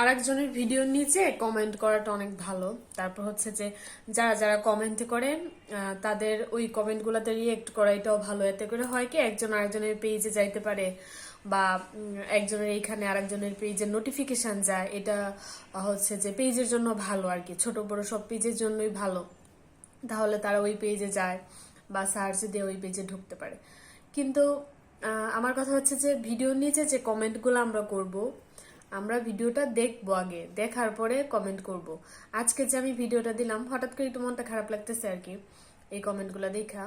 আরেকজনের ভিডিওর নিচে কমেন্ট করাটা অনেক ভালো। তারপর হচ্ছে যে, যারা যারা কমেন্ট করে তাদের ওই কমেন্টগুলোতে রিয়েক্ট করা এটাও ভালো। এতে করে হয় কি, একজন আরেকজনের পেজে যাইতে পারে বা একজনের এইখানে আরেকজনের পেজের নোটিফিকেশন যায়। এটা হচ্ছে যে পেজের জন্য ভালো আর কি। ছোট বড় সব পেজের জন্যই ভালো। তাহলে তারা ওই পেজে যায় বা সার্চ দিয়ে ওই পেজে ঢুকতে পারে। কিন্তু আমার কথা হচ্ছে যে ভিডিওর নিচে যে কমেন্টগুলো আমরা করব আমরা ভিডিওটা দেখব আগে, দেখার পরে কমেন্ট করব। আজকে যে আমি ভিডিওটা দিলাম, হঠাৎ করে একটু মনটা খারাপ লাগতেছে আর কি, এই কমেন্টগুলো দেখা।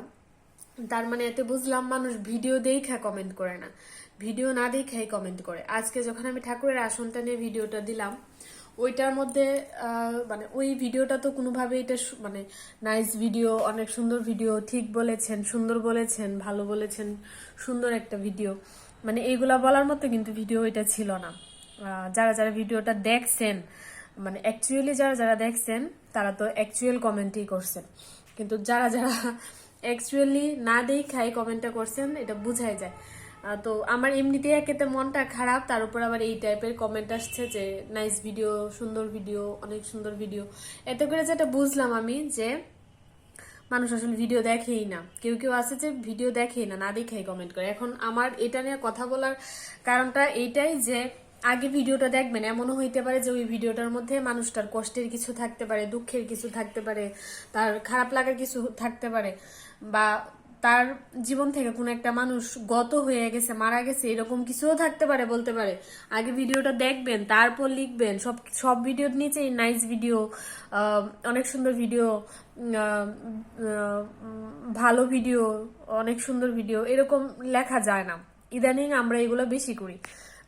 তার মানে এতে বুঝলাম মানুষ ভিডিও দেখা কমেন্ট করে না, ভিডিও না দেখাই কমেন্ট করে। আজকে যখন আমি ঠাকুরের আসনটা নিয়ে ভিডিওটা দিলাম, ওইটার মধ্যে মানে ওই ভিডিওটা তো কোনোভাবে এটা মানে নাইস ভিডিও অনেক সুন্দর ভিডিও ঠিক বলেছেন, সুন্দর বলেছেন, ভালো বলেছেন, সুন্দর একটা ভিডিও মানে এইগুলা বলার মতো কিন্তু ভিডিও এটা ছিল না। যারা যারা ভিডিওটা দেখছেন মানে অ্যাকচুয়ালি যারা যারা দেখছেন, তারা তো অ্যাকচুয়াল কমেন্টই করছেন। কিন্তু যারা যারা অ্যাকচুয়ালি না দেখাই কমেন্টটা করছেন, এটা বুঝাই যায়। তো আমার এমনিতেই একেতে মনটা খারাপ, তার উপর আবার এই টাইপের কমেন্ট আসছে যে নাইস ভিডিও সুন্দর ভিডিও অনেক সুন্দর ভিডিও এত করে যেটা বুঝলাম আমি যে, মানুষ আসলে ভিডিও দেখেই না। কেউ কেউ আছে যে ভিডিও দেখেই না না দেখেই কমেন্ট করে। এখন আমার এটা নিয়ে কথা বলার কারণটা এইটাই যে আগে ভিডিওটা দেখবেন, এমনও হইতে পারে যে ওই ভিডিওটার মধ্যে মানুষটার কষ্টের কিছু থাকতে পারে, দুঃখের কিছু থাকতে পারে, তার খারাপ লাগার কিছু থাকতে পারে, বা তার জীবন থেকে কোনো একটা মানুষ গত হয়ে গেছে, মারা গেছে, এরকম কিছুও থাকতে পারে, বলতে পারে। আগে ভিডিওটা দেখবেন, তারপর লিখবেন, সব সব ভিডিওর নিচেই নাইস ভিডিও অনেক সুন্দর ভিডিও ভালো ভিডিও অনেক সুন্দর ভিডিও এরকম লেখা যায় না। ইদানিং আমরা এগুলো বেশি করি।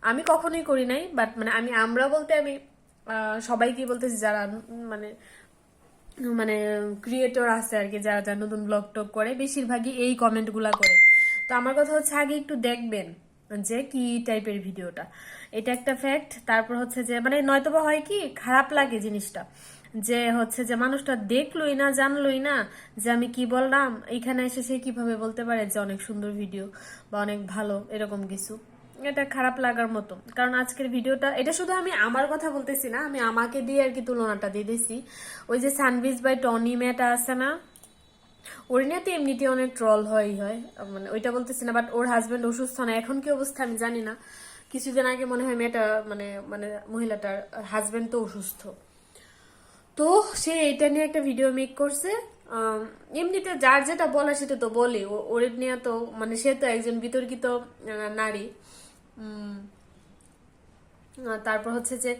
আমি কখনোই করি নাই বাট মানে আমি, আমরা বলতে আমি সবাইকে বলতেছি যারা মানে মানে ক্রিয়েটর আছে আর কি, যারা যারা নতুন ব্লগ টক করে, বেশিরভাগই এই কমেন্টগুলা করে। তো আমার কথা হচ্ছে আগে একটু দেখবেন যে কি টাইপের ভিডিওটা। এটা একটা ফ্যাক্ট তারপর হচ্ছে যে মানে নয়তোবা হয় কি, খারাপ লাগে জিনিসটা। যে হচ্ছে যে মানুষটা দেখলোই না, জানলোই না যে আমি কি বললাম, এখানে এসে সে কীভাবে বলতে পারে যে অনেক সুন্দর ভিডিও বা অনেক ভালো, এরকম কিছু। এটা খারাপ লাগার মতো। কারণ আজকের ভিডিওটা, এটা শুধু আমি আমার কথা বলতেছি না, আমি আমাকে দিয়ে আর কি তুলনাটা দিয়ে দিছি। ওই যে সানভিজ বাই টনি মেয়েটা আছে না ওর নিয়ে এমনিতে অনেক ট্রল হয় হয় মানে ওইটা বলতেছি না বাট ওর হাজবেন্ড অসুস্থ না, এখন কি অবস্থা আমি জানি না। কিছুদিন আগে মনে হয় মেয়েটা মানে মানে মহিলাটার হাজবেন্ড তো অসুস্থ। তো সে এটা নিয়ে একটা ভিডিও মেক করছে এমনিতে যার যেটা বলা সেটা তো বলে ওর নিয়ে তো মানে সে তো একজন বিতর্কিত নারী। তারপর হচ্ছে যে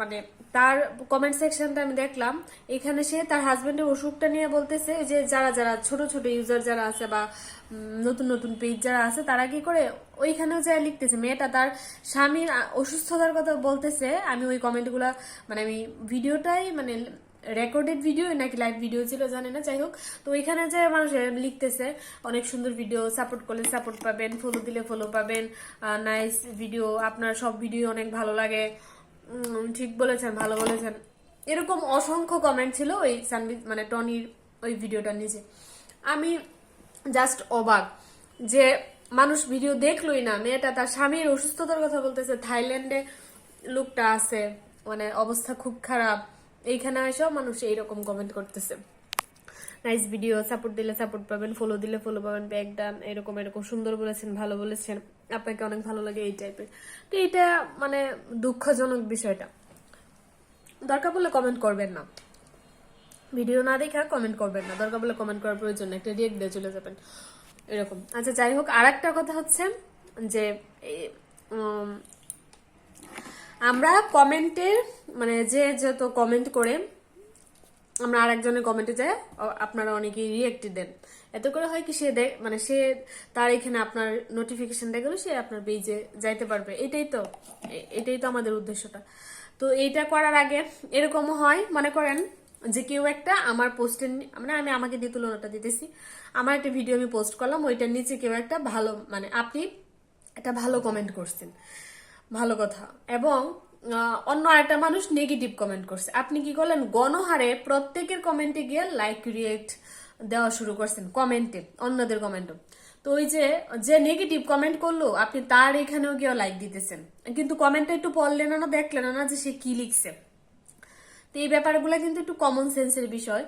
মানে তার কমেন্ট সেকশনটা আমি দেখলাম, এখানে সে তার হাজবেন্ডের অসুখটা নিয়ে বলতেছে, যে যারা যারা ছোট ছোট ইউজার যারা আছে বা নতুন নতুন পেজ যারা আছে, তারা কি করে ওইখানেও যা লিখতেছে, মেয়েটা তার স্বামীর অসুস্থতার কথা বলতেছে, আমি ওই কমেন্টগুলা মানে আমি ভিডিওটাই মানে রেকর্ডেড ভিডিও নাকি লাইভ ভিডিও ছিল, জানি না, যাই হোক। তো ওইখানে যে মানুষ লিখতেছে, অনেক সুন্দর ভিডিও সাপোর্ট করলে সাপোর্ট পাবেন ফলো দিলে ফলো পাবেন নাইস ভিডিও আপনার সব ভিডিও অনেক ভালো লাগে। ঠিক বলেছেন, ভালো বলেছেন। এরকম অসংখ্য কমেন্ট ছিল ওই সানবি মানে টনির ওই ভিডিওটার নিচে। আমি জাস্ট অবাক যে মানুষ ভিডিও দেখলোই না, মেয়েটা তার স্বামীর অসুস্থতার কথা বলতেছে, থাইল্যান্ডে লোকটা আছে মানে অবস্থা খুব খারাপ। এইখানে এসেও মানুষ এইরকম কমেন্ট করতেছে। নাইস ভিডিও সাপোর্ট দিলে সাপোর্ট পাবেন ফলো দিলে ফলো পাবেন ব্যাক ডান এরকম এরকম, সুন্দর বলেছেন, ভালো বলেছেন। আপনাকে অনেক ভালো লাগে এই টাইপের তো এটা মানে দুঃখজনক বিষয়টা। দরকার পড়লে কমেন্ট করবেন না। ভিডিও না দেখা কমেন্ট করবেন না। দরকার বলে কমেন্ট করার প্রয়োজন একটা রিয়েক্ট দিয়ে চলে যাবেন। এরকম। আচ্ছা যাই হোক আর একটা কথা হচ্ছে যে আমরা কমেন্টের মানে যে যত কমেন্ট করে, আমরা আরেকজনের কমেন্টে যাই আপনারা অনেকেই রিয়েক্ট দেন। এত করে হয় কি সে মানে সে তার এখানে আপনার নোটিফিকেশন দেখল, সে আপনার পেজে যাইতে পারবে। এটাই তো এটাই তো আমাদের উদ্দেশ্যটা। তো এইটা করার আগে এরকমও হয়, মনে করেন যে কেউ একটা আমার পোস্টের মানে আমি আমাকে দিয়ে তুলনাটা দিতেছি। আমার একটা ভিডিও আমি পোস্ট করলাম, ওইটার নিচে কেউ একটা ভালো মানে আপনি একটা ভালো কমেন্ট করছেন। ভালো কথা। এবং অন্য আরেকটা মানুষ নেগেটিভ কমেন্ট করছে। আপনি কি করলেন? গণহারে প্রত্যেকের কমেন্টে গিয়ে লাইক রিয়েক্ট দেওয়া শুরু করছেন কমেন্টে অন্যদের কমেন্টে তো ওই যে যে নেগেটিভ কমেন্ট করল, আপনি তার এখানেও গিয়ে লাইক দিতেছেন। কিন্তু কমেন্টটা একটু পড়লেন না, দেখলেন না, যে সে কি লিখছে। তো এই ব্যাপারগুলো কিন্তু একটু কমন সেন্সের বিষয়।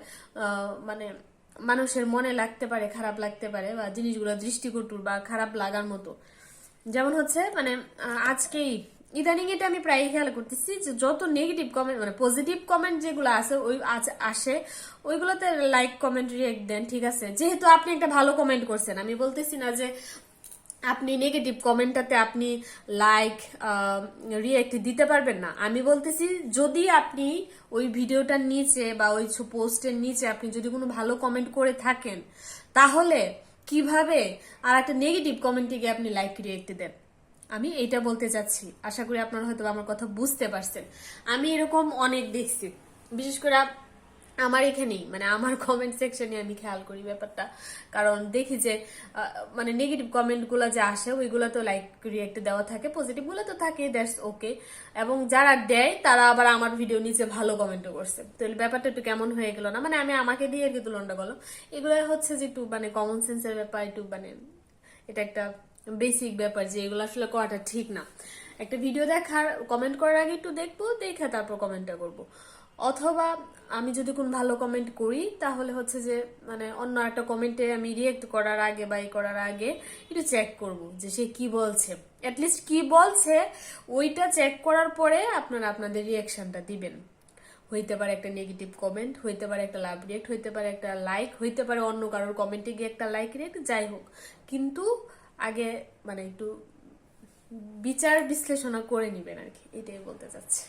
মানে মানুষের মনে লাগতে পারে, খারাপ লাগতে পারে, বা জিনিসগুলো দৃষ্টিকটুর বা খারাপ লাগার মতো। যেমন হচ্ছে মানে আজকেই, ইদানিং এটা আমি প্রায় খেয়াল করতেছি যে যত নেগেটিভ কমেন্ট মানে পজিটিভ কমেন্ট যেগুলো আছে, ওই আসে, ওইগুলোতে লাইক কমেন্ট রিয়েক্ট দেন, ঠিক আছে? যেহেতু আপনি একটা ভালো কমেন্ট করছেন, আমি বলতেছি না যে আপনি নেগেটিভ কমেন্টটাতে আপনি লাইক রিয়েক্ট দিতে পারবেন না। আমি বলতেছি যদি আপনি ওই ভিডিওটার নিচে বা ওই পোস্টের নিচে আপনি যদি কোনো ভালো কমেন্ট করে থাকেন, তাহলে কীভাবে আর একটা নেগেটিভ কমেন্টে গিয়ে আপনি লাইক রিয়েক্ট দেন। আমি এটা বলতে চাচ্ছি আশা করি আপনারা হয়তো আমার কথা বুঝতে পারছেন। আমি এরকম অনেক দেখছি। বিশেষ করে আমার এখানেই মানে আমার কমেন্ট সেকশনে আমি খেয়াল করি ব্যাপারটা। কারণ দেখি যে মানে নেগেটিভ কমেন্টগুলো যে আসে, ওইগুলো তো লাইক রিয়েক্ট দেওয়া থাকে পজিটিভগুলো তো থাকে দ্যাটস ওকে এবং যারা দেয়, তারা আবার আমার ভিডিও নিচে ভালো কমেন্টও করছে। তো ব্যাপারটা একটু কেমন হয়ে গেল না? মানে আমি আমাকে দিয়ে আর কি তুলনাটা করলাম। এগুলো হচ্ছে যে একটু মানে কমন সেন্সের ব্যাপার, একটু মানে এটা একটা বেসিক ব্যাপার যে এগুলো আসলে করাটা ঠিক না। একটা ভিডিও দেখার কমেন্ট করার আগে একটু দেখব, দেখে তারপর কমেন্টটা করব। অথবা আমি যদি কোনো ভালো কমেন্ট করি, তাহলে হচ্ছে যে মানে অন্য একটা কমেন্টে আমি রিয়েক্ট করার আগে বা ই করার আগে একটু চেক করব যে সে কি বলছে। অ্যাটলিস্ট কি বলছে, ওইটা চেক করার পরে আপনারা আপনাদের রিয়াকশনটা দিবেন। হইতে পারে একটা নেগেটিভ কমেন্ট হইতে পারে একটা লাভ রিয়েক্ট হইতে পারে একটা লাইক হইতে পারে অন্য কারোর কমেন্টে গিয়ে একটা লাইক রিয়েক্ট যাই হোক। কিন্তু আগে মানে একটু বিচার বিশ্লেষণা করে নিবেন আর কি, এটাই বলতে চাচ্ছি।